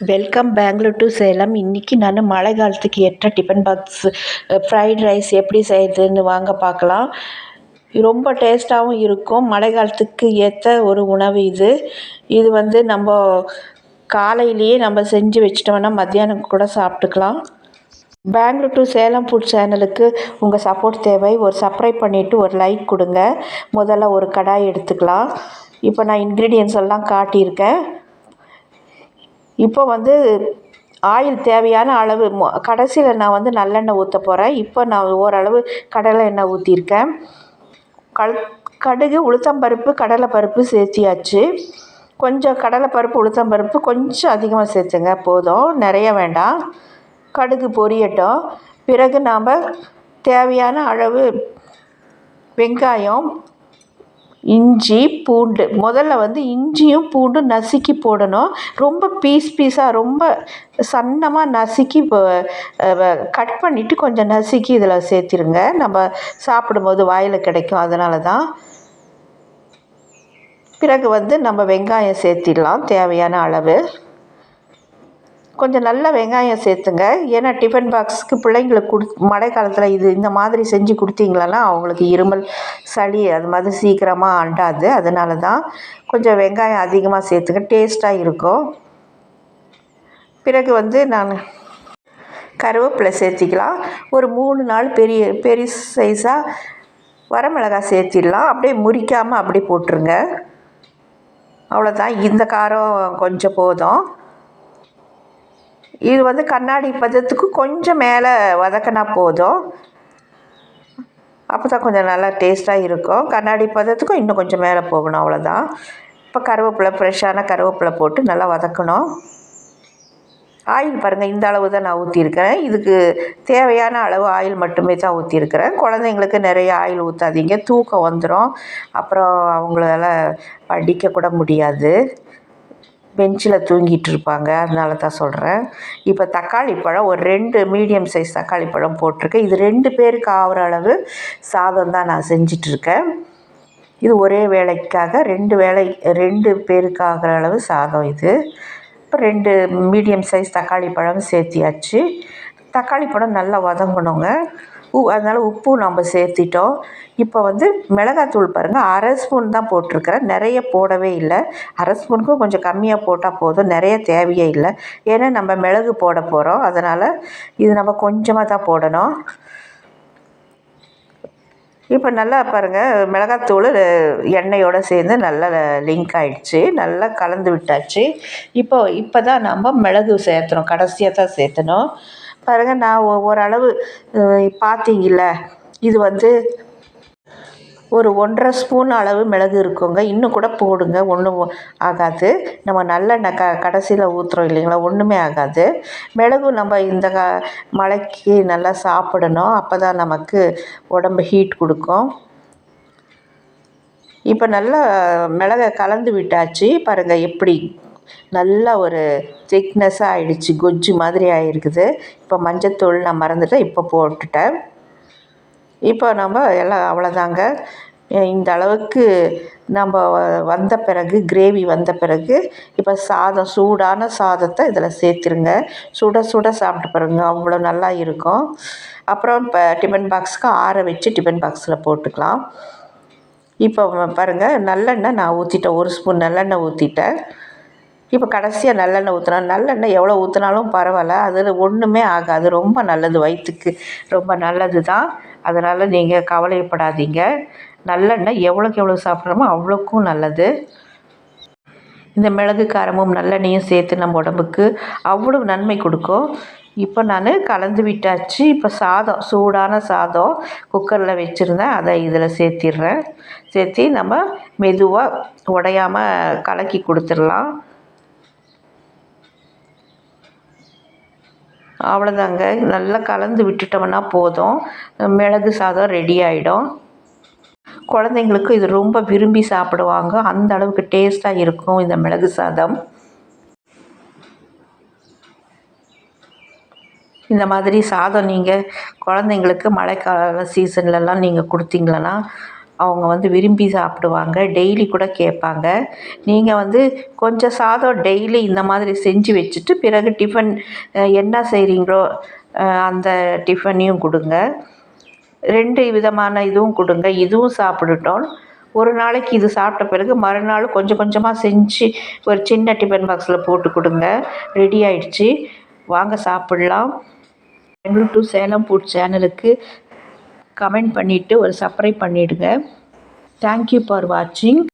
Welcome Bangalore to Salem இன்றைக்கி நான் மழை காலத்துக்கு ஏற்ற டிஃபன் பாக்ஸ் ஃப்ரைட் ரைஸ் எப்படி செய்கிறதுன்னு வாங்க பார்க்கலாம். ரொம்ப டேஸ்ட்டாகவும் இருக்கும். மழை காலத்துக்கு ஏற்ற ஒரு உணவு இது. இது வந்து நம்ம காலையிலேயே நம்ம செஞ்சு வச்சிட்டோம்னா மத்தியானம் கூட சாப்பிட்டுக்கலாம். பெங்களூர் டு சேலம் ஃபுட் சேனலுக்கு உங்கள் சப்போர்ட் தேவை. ஒரு சப்ஸ்கிரைப் பண்ணிவிட்டு ஒரு லைக் கொடுங்க. முதல்ல ஒரு கடாய் எடுத்துக்கலாம். இப்போ நான் இன்க்ரீடியன்ஸ் எல்லாம் காட்டியிருக்கேன். இப்போ வந்து ஆயில் தேவையான அளவு மொ கடைசியில் நான் வந்து நல்லெண்ணெய் ஊற்ற போகிறேன் இப்போ நான் ஓரளவு கடலை எண்ணெய் ஊற்றிருக்கேன் கல் கடுகு உளுத்தம்பருப்பு கடலைப்பருப்பு சேர்த்தியாச்சு. கொஞ்சம் கடலைப்பருப்பு உளுத்தம்பருப்பு கொஞ்சம் அதிகமாக சேர்த்துங்க போதும். நிறைய வேண்டாம். கடுகு பொரியட்டும். பிறகு நாம் தேவையான அளவு வெங்காயம் இஞ்சி பூண்டு. முதல்ல வந்து இஞ்சியும் பூண்டும் நசுக்கி போடணும். ரொம்ப பீஸ் பீஸாக ரொம்ப சன்னமாக நசுக்கி கட் பண்ணிவிட்டு கொஞ்சம் நசுக்கி இதில் சேர்த்திருங்க. நம்ம சாப்பிடும்போது வாயில் கிடைக்கும். அதனால தான் பிறகு வந்து நம்ம வெங்காயம் சேர்த்திடலாம். தேவையான அளவு. கொஞ்சம் நல்ல வெங்காயம் சேர்த்துங்க. ஏன்னா டிஃபன் பாக்ஸுக்கு பிள்ளைங்களுக்கு கொடு மழை காலத்தில் இது இந்த மாதிரி செஞ்சு கொடுத்தீங்களன்னா அவங்களுக்கு இருமல் சளி அது மாதிரி சீக்கிரமாக அண்டாது. அதனால தான் கொஞ்சம் வெங்காயம் அதிகமாக சேர்த்துங்க டேஸ்ட்டாக இருக்கும். பிறகு வந்து நான் கருவேப்பிலை சேர்த்திக்கலாம். ஒரு மூணு நாள் பெரிய பெரிய சைஸாக வரமிளகாய் சேர்த்திடலாம். அப்படியே முறிக்காமல் அப்படியே போட்டுருங்க. அவ்வளோதான் இந்த காரம் கொஞ்சம் போதும். இது வந்து கண்ணாடி பதத்துக்கு கொஞ்சம் மேலே வதக்கினா போதும். அப்போ தான் கொஞ்சம் நல்லா டேஸ்ட்டாக இருக்கும். கண்ணாடி பதத்துக்கும் இன்னும் கொஞ்சம் மேலே போகணும் அவ்வளோதான் இப்போ கருவேப்பிலை ஃப்ரெஷ்ஷான கருவேப்பிலை போட்டு நல்லா வதக்கணும். ஆயில் பாருங்கள் இந்த அளவு தான் நான் ஊற்றிருக்கிறேன் இதுக்கு தேவையான அளவு ஆயில் மட்டுமே தான் ஊற்றிருக்கிறேன் குழந்தைங்களுக்கு நிறைய ஆயில் ஊற்றாதீங்க தூக்கம் வந்துடும் அப்புறம் அவங்களால படிக்கக்கூட முடியாது. பெஞ்சில் தூங்கிட்டு இருப்பாங்க அதனால தான் சொல்கிறேன் இப்போ தக்காளி பழம் ஒரு ரெண்டு மீடியம் சைஸ் தக்காளி பழம் போட்டிருக்கேன். இது ரெண்டு பேருக்கு ஆகிற அளவு சாதம் தான் நான் செஞ்சிட்ருக்கேன் இது ஒரே வேலைக்காக ரெண்டு வேலை ரெண்டு பேருக்கு ஆகிற அளவு சாதம் இது. இப்போ ரெண்டு மீடியம் சைஸ் தக்காளி பழம் சேர்த்தியாச்சு. தக்காளி பழம் நல்லா வதங்கணுங்க. அதனால் உப்பும் நம்ம சேர்த்திட்டோம். இப்போ வந்து மிளகாத்தூள் பாருங்கள் அரை ஸ்பூன் தான் போட்டிருக்கிறேன். நிறைய போடவே இல்லை. அரை ஸ்பூனுக்கும் கொஞ்சம் கம்மியாக போட்டால் போதும். நிறைய தேவையே இல்லை. ஏன்னா நம்ம மிளகு போட போகிறோம் அதனால் இது நம்ம கொஞ்சமாக தான் போடணும். இப்போ நல்லா பாருங்கள் மிளகாத்தூள் எண்ணெயோடு சேர்ந்து நல்லா லிங்க் ஆகிடுச்சு நல்லா கலந்து விட்டாச்சு. இப்போ இப்போ தான் நம்ம மிளகு சேர்த்தணும் கடைசியாக தான் சேர்த்தணும். பாருங்கள் நான் ஓரளவு பார்த்தீங்கல்ல இது வந்து ஒரு ஒன்றரை ஸ்பூன் அளவு மிளகு இருக்குங்க. இன்னும் கூட போடுங்க ஒன்றும் ஆகாது. நம்ம நல்லெண்ணெய் க கடைசியில் ஊற்றுறோம் இல்லைங்களா ஒன்றுமே ஆகாது. மிளகு நம்ம இந்த க மழைக்கு நல்லா சாப்பிடணும். அப்போ தான் நமக்கு உடம்பு ஹீட் கொடுக்கும். இப்போ நல்லா மிளகை கலந்து விட்டாச்சு. பாருங்கள் எப்படி நல்லா ஒரு திக்னஸ்ஸாக ஆகிடுச்சி கொஜ்ஜு மாதிரி ஆகிருக்குது இப்போ மஞ்சத்தூள் நான் மறந்துட்டேன் இப்போ போட்டுட்டேன். இப்போ நம்ம எல்லாம் அவ்வளோதாங்க இந்த அளவுக்கு நம்ம வந்த பிறகு கிரேவி வந்த பிறகு இப்போ சாதம் சூடான சாதத்தை இதில் சேர்த்துருங்க. சுட சுட சாப்பிட்டு பாருங்க அவ்வளோ நல்லா இருக்கும். அப்புறம் இப்போ டிஃபன் பாக்ஸுக்கு ஆற வச்சு டிஃபன் பாக்ஸில் போட்டுக்கலாம். இப்போ பாருங்கள் நல்லெண்ணெய் நான் ஊற்றிட்டேன் ஒரு ஸ்பூன் நல்லெண்ணெய் ஊற்றிட்டேன் இப்போ கடைசியாக நல்லெண்ணெய் ஊற்றினா நல்லெண்ணெய் எவ்வளோ ஊற்றினாலும் பரவாயில்ல. அதில் ஒன்றுமே ஆகாது. ரொம்ப நல்லது வயிற்றுக்கு ரொம்ப நல்லது தான் அதனால் நீங்கள் கவலைப்படாதீங்க நல்லெண்ணெய் எவ்வளோக்கு எவ்வளோ சாப்பிட்றோமோ அவ்வளோக்கும் நல்லது. இந்த மிளகு காரமும் நல்லெண்ணெயும் சேர்த்து நம்ம உடம்புக்கு அவ்வளோ நன்மை கொடுக்கும். இப்போ நான் கலந்து விட்டாச்சு. இப்போ சாதம் சூடான சாதம் குக்கரில் வச்சுருந்தேன். அதை இதில் சேர்த்திடுறேன். சேர்த்தி நம்ம மெதுவாக உடையாமல் கலக்கி கொடுத்துடலாம். அவ்வளோதாங்க நல்லா கலந்து விட்டுட்டோம்னா போதும். மிளகு சாதம் ரெடி ஆகிடும் குழந்தைங்களுக்கு இது ரொம்ப விரும்பி சாப்பிடுவாங்க. அந்த அளவுக்கு டேஸ்ட்டாக இருக்கும் இந்த மிளகு சாதம். இந்த மாதிரி சாதம் நீங்கள் குழந்தைங்களுக்கு மழைக்கால சீசன்லலாம் நீங்கள் கொடுத்தீங்களன்னா அவங்க வந்து விரும்பி சாப்பிடுவாங்க. டெய்லி கூட கேட்பாங்க. நீங்கள் வந்து கொஞ்சம் சாதம் டெய்லி இந்த மாதிரி செஞ்சு வச்சுட்டு பிறகு டிஃபன் என்ன செய்கிறீங்களோ அந்த டிஃபனையும் கொடுங்க. ரெண்டு விதமான இதுவும் கொடுங்க. இதுவும் சாப்பிடுட்டோம் ஒரு நாளைக்கு இது சாப்பிட்ட பிறகு மறுநாள் கொஞ்சம் கொஞ்சமாக செஞ்சு ஒரு சின்ன டிஃபன் பாக்ஸில் போட்டு கொடுங்க. ரெடி ஆயிடுச்சு. வாங்க சாப்பிட்லாம். பெங்களூர் டு சேலம் ஃபுட் சேனலுக்கு கமெண்ட் பண்ணிவிட்டு ஒரு சப்ரை பண்ணிவிடுங்க தேங்க்யூ ஃபார் வாட்சிங்